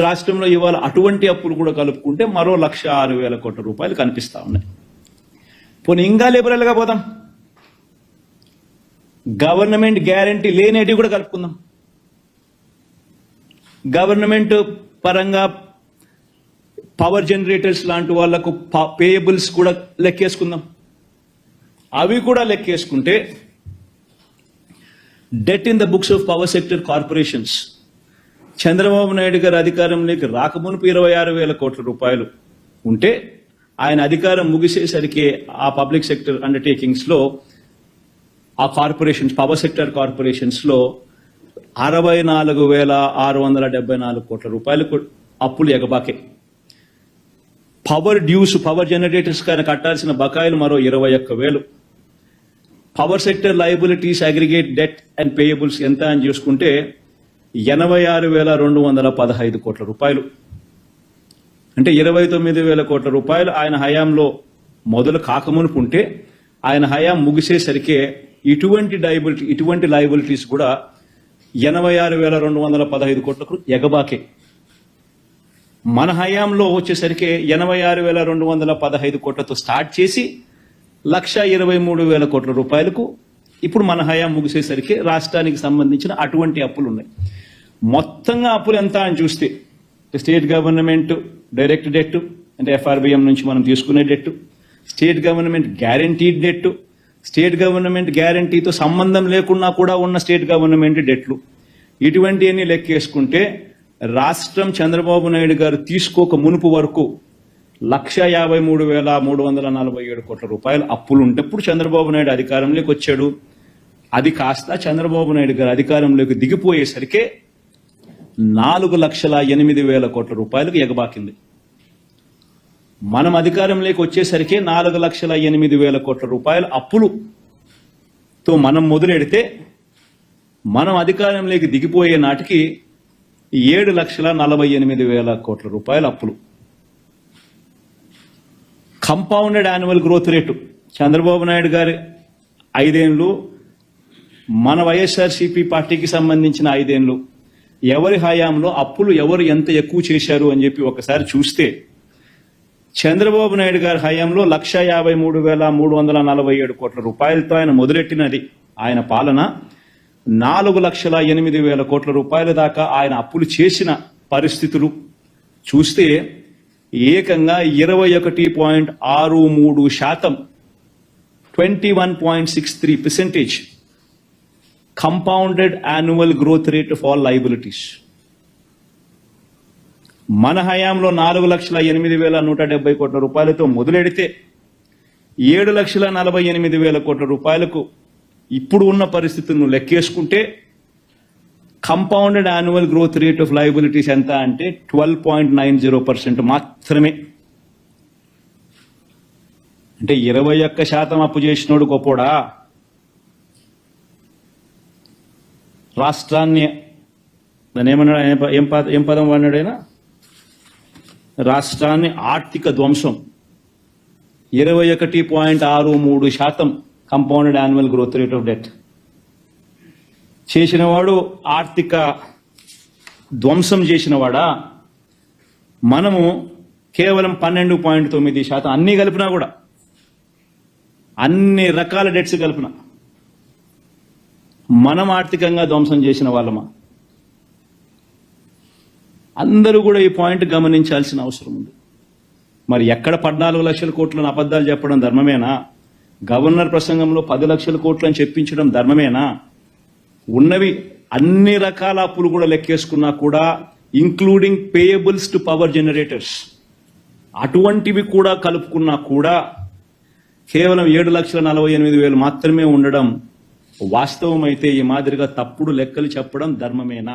రాష్ట్రంలో ఇవాళ అటువంటి అప్పులు కూడా కలుపుకుంటే మరో లక్ష ఆరు వేల కోట్ల రూపాయలు కనిపిస్తా ఉన్నాయి. పోనీ ఇంకా లేబరల్గా పోదాం. గవర్నమెంట్ గ్యారంటీ లేనేటివి కూడా కలుపుకుందాం. గవర్నమెంట్ పరంగా పవర్ జనరేటర్స్ లాంటి వాళ్ళకు పేయబుల్స్ కూడా లెక్కేసుకుందాం. అవి కూడా లెక్కేసుకుంటే debt in the books of power sector corporations Chandrababu Naidu garu అధికారంలోకి రాకమునుపు ఇరవై ఆరు వేల కోట్ల రూపాయలు ఉంటే ఆయన అధికారం ముగిసేసరికి ఆ పబ్లిక్ సెక్టర్ అండర్టేకింగ్స్లో ఆ కార్పొరేషన్స్ పవర్ సెక్టర్ కార్పొరేషన్స్లో అరవై నాలుగు వేల ఆరు వందల డెబ్బై నాలుగు కోట్ల రూపాయలు అప్పులు ఎగబాకే. పవర్ డ్యూస్ పవర్ జనరేటర్స్ కానీ కట్టాల్సిన బకాయిలు మరో ఇరవై ఒక్క వేలు. Power sector liabilities aggregate debt and payables ఎంత అని చూసుకుంటే ఎనభై ఆరు వేల రెండు వందల పదహైదు కోట్ల రూపాయలు. అంటే ఇరవై తొమ్మిది వేల కోట్ల రూపాయలు ఆయన హయాంలో మొదలు కాకమునుపు ఉంటే ఆయన హయాం ముగిసేసరికే ఇటువంటి డైబిలిటీ ఇటువంటి లయబిలిటీస్ కూడా ఎనభై ఆరు వేల రెండు వందల పదహైదు కోట్లకు ఎగబాకే. మన హయాంలో వచ్చేసరికి ఎనభై ఆరు వేల రెండు వందల పదహైదు కోట్లతో స్టార్ట్ చేసి లక్ష ఇరవై మూడు వేల కోట్ల రూపాయలకు ఇప్పుడు మన హయాం ముగిసేసరికి రాష్ట్రానికి సంబంధించిన అటువంటి అప్పులు ఉన్నాయి మొత్తంగా అప్పులు ఎంత అని చూస్తే స్టేట్ గవర్నమెంట్ డైరెక్ట్ డెట్ అంటే ఎఫ్ఆర్బిఎం నుంచి మనం తీసుకునే debt state government guaranteed debt state government గ్యారంటీతో సంబంధం లేకుండా కూడా ఉన్న స్టేట్ గవర్నమెంట్ డెట్లు. ఇటువంటివన్నీ లెక్కేసుకుంటే రాష్ట్రం చంద్రబాబు నాయుడు గారు తీసుకోక మునుపు వరకు లక్ష యాభై మూడు వేల మూడు వందల నలభై ఏడు కోట్ల రూపాయలు అప్పులు ఉంటప్పుడు చంద్రబాబు నాయుడు అధికారంలోకి వచ్చాడు. అది కాస్త చంద్రబాబు నాయుడు గారు అధికారంలోకి దిగిపోయేసరికి నాలుగు లక్షల ఎనిమిది వేల కోట్ల రూపాయలకు ఎగబాకింది. మనం అధికారంలోకి వచ్చేసరికి నాలుగు లక్షల ఎనిమిది వేల కోట్ల రూపాయల అప్పులుతో మనం మొదలెడితే మనం అధికారంలోకి దిగిపోయే నాటికి ఏడు లక్షల నలభై ఎనిమిది వేల కోట్ల రూపాయల అప్పులు. Compounded annual growth rate. Chandrababu Naidu గారి ఐదేండ్లు మన వైఎస్ఆర్సీపీ పార్టీకి సంబంధించిన ఐదేండ్లు ఎవరి హయాంలో అప్పులు ఎవరు ఎంత ఎక్కువ చేశారు అని చెప్పి ఒకసారి చూస్తే చంద్రబాబు నాయుడు గారి హయాంలో లక్ష యాభై మూడు వేల మూడు వందల నలభై ఏడు కోట్ల రూపాయలతో ఆయన మొదలెట్టినది ఆయన పాలన. నాలుగు లక్షల ఎనిమిది వేల కోట్ల రూపాయల దాకా ఆయన అప్పులు చేసిన పరిస్థితులు చూస్తే ఏకంగా ఇరవై ఒకటి పాయింట్ ఆరు మూడు శాతం twenty one point six three percentage compounded annual growth rate of all liabilities మన హయాంలో నాలుగు లక్షల ఎనిమిది వేల నూట డెబ్బై కోట్ల రూపాయలతో మొదలెడితే ఏడు లక్షల నలభై ఎనిమిది వేల కోట్ల రూపాయలకు ఇప్పుడు ఉన్న పరిస్థితులను లెక్కేసుకుంటే compounded annual growth rate of liabilities ఎంత అంటే twelve point nine zero percent మాత్రమే. అంటే ఇరవై ఒక్క శాతం అప్పు చేసినోడు గొప్పోడా? రాష్ట్రాన్ని దాన్ని ఏమన్నాడు? ఆయన ఏం పద ఏం పదం వాడినాడైనా రాష్ట్రాన్ని ఆర్థిక ధ్వంసం. ఇరవై ఒకటి పాయింట్ ఆరు మూడు శాతం compounded annual growth rate of debt చేసినవాడు ఆర్థిక ధ్వంసం చేసినవాడా? మనము కేవలం పన్నెండు పాయింట్ తొమ్మిది శాతం అన్నీ కలిపినా కూడా అన్ని రకాల డెట్స్ కలిపిన మనం ఆర్థికంగా ధ్వంసం చేసిన వాళ్ళమా? అందరూ కూడా ఈ పాయింట్ గమనించాల్సిన అవసరం ఉంది. మరి ఎక్కడ పద్నాలుగు లక్షల కోట్లను అబద్ధాలు చెప్పడం ధర్మమేనా? గవర్నర్ ప్రసంగంలో పది లక్షల కోట్లను చెప్పించడం ధర్మమేనా? ఉన్నవి అన్ని రకాల అప్పులు కూడా లెక్కేసుకున్నా కూడా including payables to power generators అటువంటివి కూడా కలుపుకున్నా కూడా కేవలం ఏడు లక్షల నలభై ఎనిమిది వేలు మాత్రమే ఉండడం వాస్తవం అయితే ఈ మాదిరిగా తప్పుడు లెక్కలు చెప్పడం ధర్మమేనా?